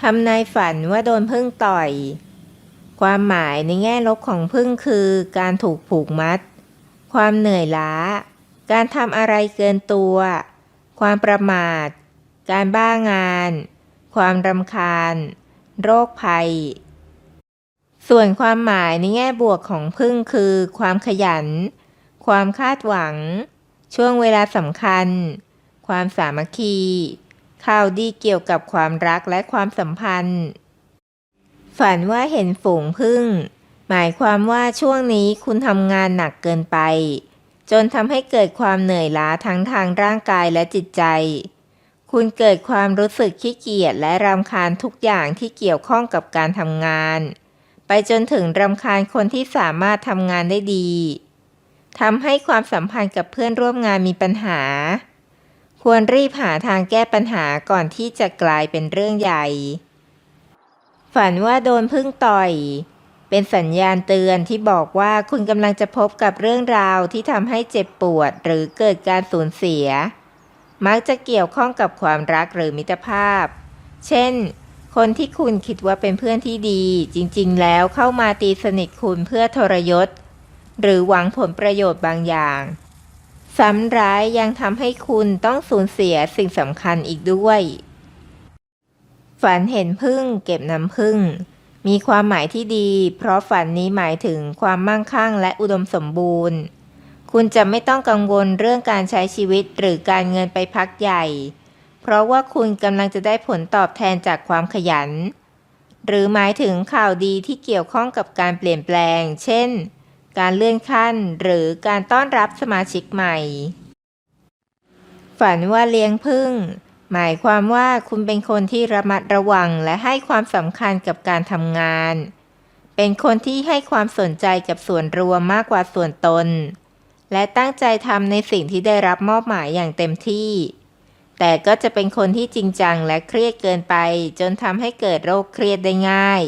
ทำนายฝันว่าโดนพึ่งต่อย ความหมายในแง่ลบของพึ่งคือการถูกผูกมัด ความเหนื่อยล้า การทำอะไรเกินตัว ความประมาท การบ้างาน ความรำคาญ โรคภัย ส่วนความหมายในแง่บวกของพึ่งคือ ความขยัน ความคาดหวัง ช่วงเวลาสำคัญ ความสามัคคี ข่าวดีเกี่ยวกับความรักและความสัมพันธ์ ฝันว่าเห็นฝูงพึ่ง หมายความว่าช่วงนี้คุณทำงานหนักเกินไป จนทำให้เกิดความเหนื่อยล้าทั้งทางร่างกายและจิตใจ คุณเกิดความรู้สึกขี้เกียจและรำคาญทุกอย่างที่เกี่ยวข้องกับการทำงาน ไปจนถึงรำคาญคนที่สามารถทำงานได้ดีทำให้ความสัมพันธ์กับเพื่อนร่วมงานมีปัญหา ควรรีบหาทางแก้ปัญหาก่อนที่จะกลายเป็นเรื่องใหญ่ ฝันว่าโดนพึ่งต่อย เป็นสัญญาณเตือนที่บอกว่าคุณกำลังจะพบกับเรื่องราวที่ทำให้เจ็บปวดหรือเกิดการสูญเสีย มักจะเกี่ยวข้องกับความรักหรือมิตรภาพ เช่น คนที่คุณคิดว่าเป็นเพื่อนที่ดี จริงๆ แล้วเข้ามาตีสนิทคุณเพื่อทรยศ หรือหวังผลประโยชน์บางอย่าง ซ้ำร้ายยังทำให้คุณต้องสูญเสียสิ่งสำคัญอีกด้วย ฝันเห็นพึ่งเก็บน้ำพึ่ง มีความหมายที่ดี เพราะฝันนี้หมายถึงความมั่งคั่งและอุดมสมบูรณ์ คุณจะไม่ต้องกังวลเรื่องการใช้ชีวิตหรือการเงินไปพักใหญ่ เพราะว่าคุณกำลังจะได้ผลตอบแทนจากความขยัน หรือหมายถึงข่าวดีที่เกี่ยวข้องกับการเปลี่ยนแปลง เช่น การเลื่อนขั้น หรือการต้อนรับสมาชิกใหม่ ฝันว่าเลี้ยงพึ่ง หมายความว่าคุณเป็นคนที่ระมัดระวังและให้ความสำคัญกับการทำงาน เป็นคนที่ให้ความสนใจกับส่วนรวมมากกว่าส่วนตน และตั้งใจทำในสิ่งที่ได้รับมอบหมายอย่างเต็มที่ แต่ก็จะเป็นคนที่จริงจังและเครียดเกินไป จนทำให้เกิดโรคเครียดได้ง่าย